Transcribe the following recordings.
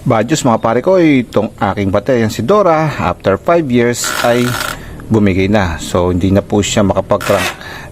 Badyos mga pare ko, itong aking baterya si Dora, after 5 years ay bumigay na. So hindi na po siya makapag-crank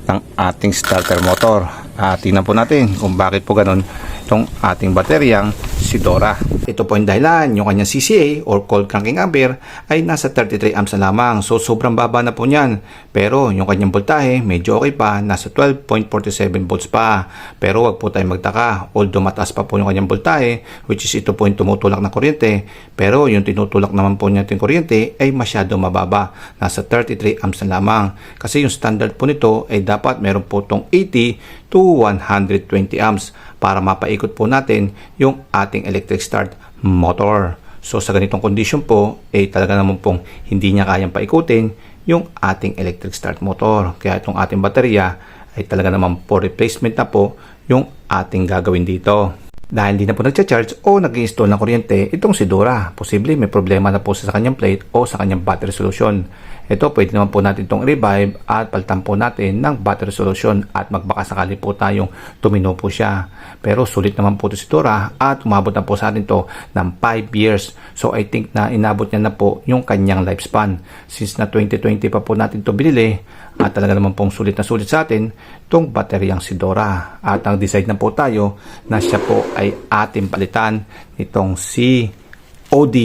ng ating starter motor. At tingnan po natin kung bakit po ganun itong ating bateryang si Dora. Ito po yung dahilan, yung kanyang CCA or cold cranking ampere ay nasa 33 amps na lamang. So sobrang baba na po niyan. Pero yung kanyang voltahe medyo okay pa, nasa 12.47 volts pa. Pero wag po tayo magtaka, although mataas pa po yung kanyang voltahe, which is ito po yung tumutulak na kuryente. Pero yung tinutulak naman po niya yung kuryente ay masyado mababa, nasa 33 amps na lamang. Kasi yung standard po nito ay dapat meron po itong 80 to 120 amps para mapaikot po natin yung ating electric start motor. So sa ganitong condition po, eh talaga naman pong hindi niya kayang paikutin yung ating electric start motor. Kaya itong ating baterya ay talaga naman po replacement na po yung ating gagawin dito. Dahil hindi na po nagcha-charge o nag install ng kuryente, itong si Dora, posible may problema na po sa kanyang plate o sa kanyang battery solution. Ito, pwede naman po natin itong revive at palitan po natin ng battery solution at magbaka sakali po tayong tumino po siya. Pero sulit naman po ito si Dora at umabot na po sa atin to ng 5 years. So I think na inabot niya na po yung kanyang lifespan. Since na 2020 pa po natin to binili at talaga naman pong sulit na sulit sa atin itong bateryang si Dora. At ang decide na po tayo na siya po ay ating palitan nitong si OD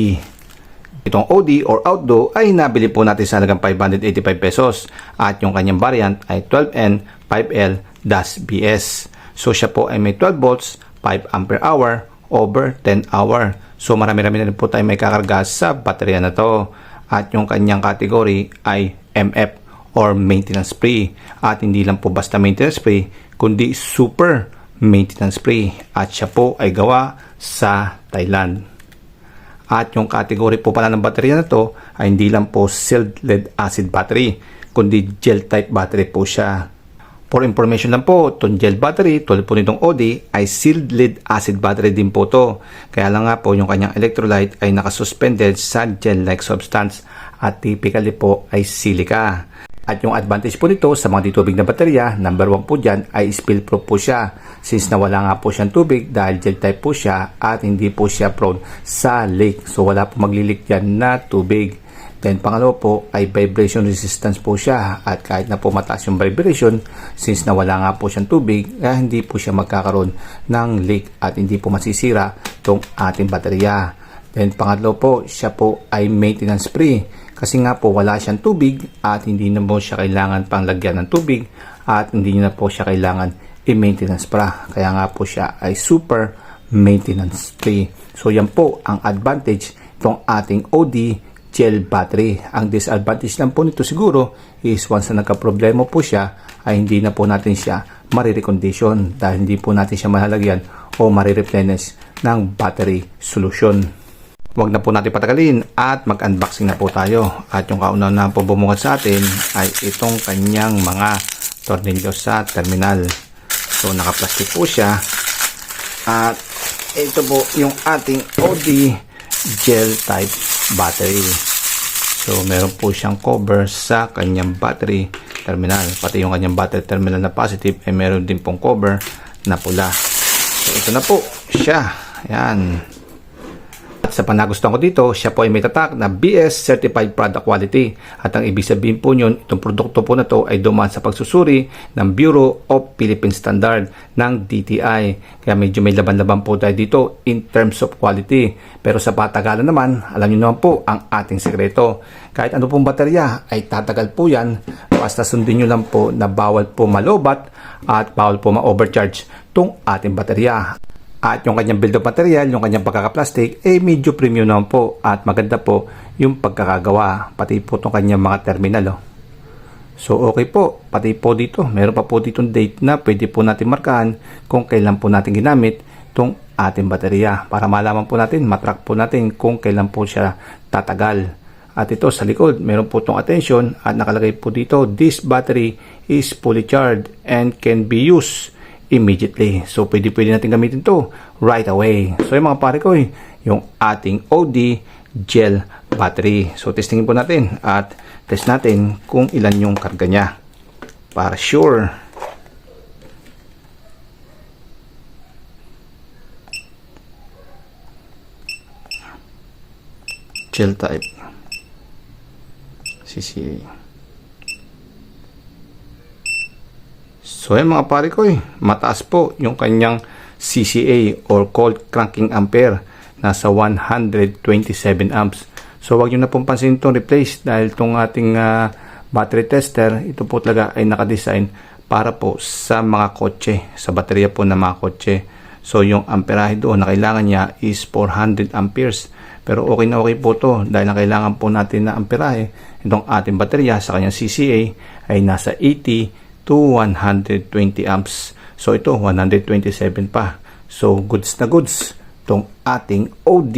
Itong OD or Outdo ay nabili po natin sa halagang 585 pesos at yung kanyang variant ay 12N 5L-BS. So siya po ay may 12 volts, 5 ampere hour over 10 hour. So marami-rami na rin po tayo may kakarga sa baterya na to. At yung kanyang category ay MF or maintenance free. At hindi lang po basta maintenance free, kundi super maintenance free. At siya po ay gawa sa Thailand. At yung category po pala ng baterya na to ay hindi lang po sealed lead acid battery, kundi gel type battery po siya. For information lang po, itong gel battery, tulad po nitong OD, ay sealed lead acid battery din po to. Kaya lang nga po yung kanyang electrolyte ay nakasuspended sa gel-like substance at typically po ay silica. At yung advantage po nito sa mga ditubig na baterya, number one po dyan ay spill proof po siya. Since nawala nga po siyang tubig dahil gel type po siya at hindi po siya prone sa leak. So wala po maglilik dyan na tubig. Then pangalawa po ay vibration resistance po siya at kahit na po mataas yung vibration since nawala nga po siyang tubig eh, hindi po siya magkakaroon ng leak at hindi po masisira itong ating baterya. Then pangatlo po, siya po ay maintenance free kasi nga po wala siyang tubig at hindi na po siya kailangan pang lagyan ng tubig at hindi na po siya kailangan i-maintenance pa. Kaya nga po siya ay super maintenance free. So yan po ang advantage itong ating OD gel battery. Ang disadvantage lang po nito siguro is once na nagka-problema po siya ay hindi na po natin siya marirecondition dahil hindi po natin siya malalagyan o marireplenish ng battery solution. Huwag na po natin patagalin at mag-unboxing na po tayo. At yung kauna na po bumungad sa atin ay itong kanyang mga tornilyo sa terminal. So naka-plastic po siya. At ito po yung ating OD gel type battery. So meron po siyang cover sa kanyang battery terminal. Pati yung kanyang battery terminal na positive ay meron din pong cover na pula. So ito na po siya. Ayan. Sa panagustuhan ko dito, siya po ay may tatak na BS Certified Product Quality. At ang ibig sabihin po nyon, itong produkto po na to ay dumaan sa pagsusuri ng Bureau of Philippine Standard ng DTI. Kaya medyo may laban-laban po tayo dito in terms of quality. Pero sa patagalan naman, alam niyo naman po ang ating sekreto. Kahit ano pong baterya ay tatagal po yan. Basta sundin nyo lang po na bawal po malobat at bawal po ma-overcharge itong ating baterya. At yung kanyang build of material, yung kanyang pagkakaplastic, eh medyo premium naman po at maganda po yung pagkakagawa. Pati po itong kanyang mga terminal. Oh. So okay po, pati po dito, meron pa po ditong date na pwede po natin markahan kung kailan po natin ginamit itong ating baterya para malaman po natin, matrack po natin kung kailan po siya tatagal. At ito sa likod, meron po itong attention at nakalagay po dito, this battery is fully charged and can be used immediately. So, pwede pwede natin gamitin to right away. So, yung mga pare ko, yung ating OD gel battery. So, testingin po natin at test natin kung ilan yung karga niya. Para sure. gel type CCA So yan mga pare ko eh, mataas po yung kanyang CCA or cold cranking ampere nasa 127 amps. So wag niyo na pong pansin itong replace dahil itong ating ah, battery tester, ito po talaga ay nakadesign para po sa mga kotse, sa baterya po ng mga kotse. So yung amperahe doon na kailangan niya is 400 amperes. Pero okay na okay po to dahil ang kailangan po natin na amperahe itong ating baterya sa kanyang CCA ay nasa 80 to 120 amps. So ito 127 pa. So goods na goods itong ating OD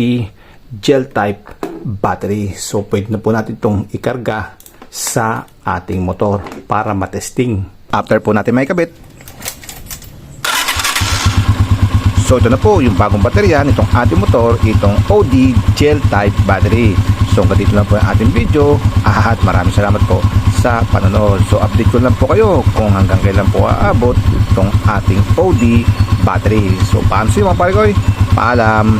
gel type battery. So pwede na po natin itong ikarga sa ating motor para matesting. After po natin may kabit, So ito na po yung bagong baterya nitong ating motor, itong OD gel type battery. So hanggang dito lang po ang ating video at maraming salamat po sa panonood. So update ko lang po kayo kung hanggang kailan po aabot itong ating OD battery. So paano sa'yo mga pare ko? Paalam!